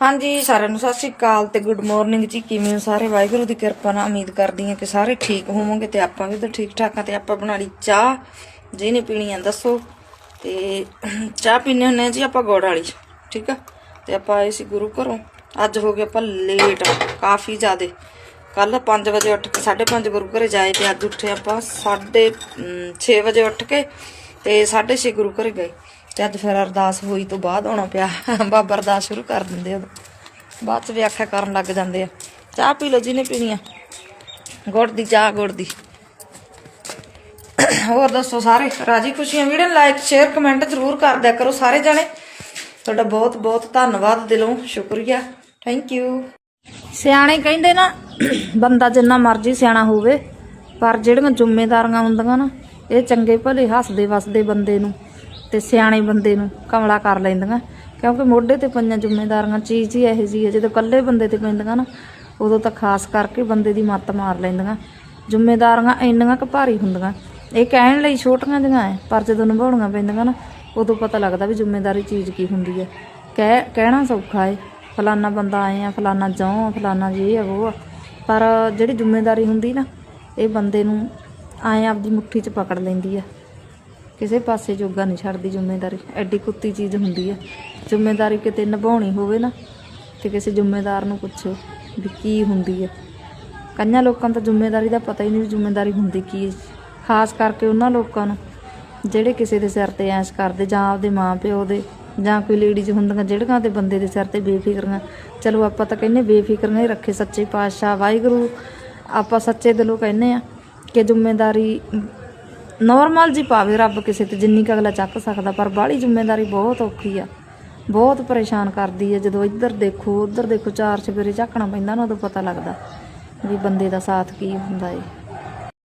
ਹਾਂਜੀ, ਸਾਰਿਆਂ ਨੂੰ ਸਤਿ ਸ਼੍ਰੀ ਅਕਾਲ ਤੇ ਗੁੱਡ ਮਾਰਨਿੰਗ ਜੀ। ਕਿਵੇਂ ਹੋ ਸਾਰੇ? ਵਾਹਿਗੁਰੂ ਦੀ ਕਿਰਪਾ ਨਾਲ ਉਮੀਦ ਕਰਦੀ ਹਾਂ ਕਿ ਸਾਰੇ ਠੀਕ ਹੋਵੋਗੇ ਤੇ ਆਪਾਂ ਵੀ ਤਾਂ ਠੀਕ ਠਾਕ ਆ ਤੇ ਆਪਾਂ ਬਣਾ ਲਈ ਚਾਹ। ਜਿਹਨੇ ਪੀਣੀ ਆ, ਦੱਸੋ। ਤੇ ਚਾਹ ਪੀਨੇ ਹੁੰਨੇ ਆ ਜੀ ਆਪਾਂ ਗੁੜ ਵਾਲੀ, ਠੀਕ ਆ? ਤੇ ਆਪਾਂ ਆਏ ਸੀ ਗੁਰੂ ਘਰੋਂ। ਅੱਜ ਹੋ ਗਏ ਆਪਾਂ ਲੇਟ ਕਾਫੀ ਜ਼ਿਆਦੇ। ਕੱਲ 5 ਵਜੇ ਉੱਠ ਕੇ 5:30 ਗੁਰੂ ਘਰੇ ਜਾਏ ਤੇ ਅੱਜ ਉੱਠੇ ਆਪਾਂ 6 ਵਜੇ ਉੱਠ ਕੇ ਤੇ 6:30 ਗੁਰੂ ਘਰੇ ਗਏ। ਤੇ ਅੱਜ ਫਿਰ ਅਰਦਾਸ ਹੋਈ ਤੋਂ ਬਾਅਦ ਆਉਣਾ ਪਿਆ। ਬਾਬਾ ਅਰਦਾਸ ਸ਼ੁਰੂ ਕਰ ਦਿੰਦੇ ਆ ਬਾਅਦ ਚ ਵਿਆਖਿਆ ਕਰਨ ਲੱਗ ਜਾਂਦੇ ਆ। ਚਾਹ ਪੀ ਲਓ ਜਿਹਨੇ ਪੀਣੀ ਆ। ਗੁੜ ਦੀ, ਚਾਹ ਗੁੜ ਦੀ। ਹੋਰ ਦੱਸੋ ਸਾਰੇ? ਰਾਜੀ ਖੁਸ਼ੀਆਂ ਵੀਡੀਓ ਲਾਈਕ ਸ਼ੇਅਰ ਕਮੈਂਟ ਜ਼ਰੂਰ ਕਰ ਦਿਆ ਕਰੋ ਸਾਰੇ ਜਣੇ। ਤੁਹਾਡਾ ਬਹੁਤ ਬਹੁਤ ਧੰਨਵਾਦ ਦਿਲੋਂ ਸ਼ੁਕਰੀਆ। ਥੈਂਕ ਯੂ ਸਿਆਣੇ ਕਹਿੰਦੇ ਨਾ, ਬੰਦਾ ਜਿੰਨਾ ਮਰਜ਼ੀ ਸਿਆਣਾ ਹੋਵੇ, ਪਰ ਜਿਹੜੀਆਂ ਜ਼ਿੰਮੇਵਾਰੀਆਂ ਹੁੰਦੀਆਂ ਨਾ, ਇਹ ਚੰਗੇ ਭਲੇ ਹੱਸਦੇ ਵਸਦੇ ਬੰਦੇ ਨੂੰ। ਤੇ ਸਿਆਣੇ ਬੰਦੇ ਨੂੰ ਕਮਲਾ ਕਰ ਲੈਂਦੀਆਂ। ਕਿਉਂਕਿ ਮੋਢੇ ਤੇ ਪਈਆਂ ਜ਼ਿੰਮੇਵਾਰੀਆਂ ਚੀਜ਼ ਹੀ ਇਹੋ ਜਿਹੀ ਹੈ। ਜਦੋਂ ਇਕੱਲੇ ਬੰਦੇ ਤੇ ਪੈਂਦੀਆਂ ਨਾ, ਉਦੋਂ ਤਾਂ ਖਾਸ ਕਰਕੇ ਬੰਦੇ ਦੀ ਮੱਤ ਮਾਰ ਲੈਂਦੀਆਂ। ਜ਼ਿੰਮੇਵਾਰੀਆਂ ਇੰਨੀਆਂ ਕੁ ਭਾਰੀ ਹੁੰਦੀਆਂ। ਇਹ ਕਹਿਣ ਲਈ ਛੋਟੀਆਂ ਜਿਹੀਆਂ ਐ ਪਰ ਜਦੋਂ ਨਿਭਾਉਣੀਆਂ ਪੈਂਦੀਆਂ ਨਾ, ਉਦੋਂ ਪਤਾ ਲੱਗਦਾ ਵੀ ਜ਼ਿੰਮੇਵਾਰੀ ਚੀਜ਼ ਕੀ ਹੁੰਦੀ ਹੈ। ਕਹਿ, ਕਹਿਣਾ ਸੌਖਾ ਏ ਫਲਾਨਾ ਬੰਦਾ ਆਏ ਆ, ਫਲਾਨਾ ਜਾਉ ਆ, ਫਲਾਨਾ ਜੇ ਆ ਉਹ ਆ। ਪਰ ਜਿਹੜੀ ਜ਼ਿੰਮੇਵਾਰੀ ਹੁੰਦੀ ਨਾ, ਇਹ ਬੰਦੇ ਨੂੰ ਆਏ ਆਪਦੀ ਮੁੱਠੀ 'ਚ ਪਕੜ ਲੈਂਦੀ ਆ। ਕਿਸੇ ਪਾਸੇ ਜੋਗਾ ਨਹੀਂ ਛੱਡਦੀ ਜ਼ਿੰਮੇਵਾਰੀ ਐਡੀ ਕੁੱਤੀ ਚੀਜ਼ ਹੁੰਦੀ ਆ। ਜ਼ਿੰਮੇਵਾਰੀ ਕਿਤੇ ਨਿਭਾਉਣੀ ਹੋਵੇ ਨਾ, ਤੇ ਕਿਸੇ ਜ਼ਿੰਮੇਦਾਰ ਨੂੰ ਪੁੱਛੋ ਵੀ ਕੀ ਹੁੰਦੀ ਆ। ਕਈਆਂ ਲੋਕਾਂ ਨੂੰ ਤਾਂ ਜ਼ਿੰਮੇਵਾਰੀ ਦਾ ਪਤਾ ਹੀ ਨਹੀਂ ਵੀ ਜ਼ਿੰਮੇਵਾਰੀ ਹੁੰਦੀ ਕੀ ਖਾਸ ਕਰਕੇ ਉਹਨਾਂ ਲੋਕਾਂ ਨੂੰ, ਜਿਹੜੇ ਕਿਸੇ ਦੇ ਸਿਰ ਤੇ ਐਸ਼ ਕਰਦੇ, ਜਾਂ ਆਪਦੇ ਮਾਂ ਪਿਓ ਦੇ, ਜਾਂ ਕੋਈ ਲੇਡੀਜ਼ ਹੁੰਦੀਆਂ, ਜਿਹੜੀਆਂ ਤੇ ਬੰਦੇ ਦੇ ਸਿਰ ਤੇ ਬੇਫਿਕਰੀਆਂ। ਚਲੋ ਆਪਾਂ ਤਾਂ ਕਹਿੰਨੇ ਬੇਫਿਕਰੀਆਂ ਹੀ ਰੱਖੇ ਸੱਚੇ ਪਾਤਸ਼ਾਹ, ਵਾਹਿਗੁਰੂ। ਆਪਾਂ ਸੱਚੇ ਦਿਲੋਂ ਕਹਿੰਨੇ ਆ ਕਿ ਜ਼ਿੰਮੇਵਾਰੀ ਨਾਰਮਲ ਜੀ ਪਾਵੇ ਰੱਬ ਕਿਸੇ ਤੇ ਜਿੰਨੀ ਕੁ ਅਗਲਾ ਚੱਕ ਸਕਦਾ, ਪਰ ਬਾਹਲੀ ਜ਼ਿੰਮੇਵਾਰੀ ਬਹੁਤ ਔਖੀ ਆ। ਬਹੁਤ ਪਰੇਸ਼ਾਨ ਕਰਦੀ ਹੈ ਜਦੋਂ ਇੱਧਰ ਦੇਖੋ, ਉੱਧਰ ਦੇਖੋ, ਚਾਰ ਚਫੇਰੇ ਝਾਕਣਾ ਪੈਂਦਾ ਨਾ, ਉਦੋਂ ਪਤਾ ਲੱਗਦਾ ਵੀ ਬੰਦੇ ਦਾ ਸਾਥ ਕੀ ਹੁੰਦਾ ਏ।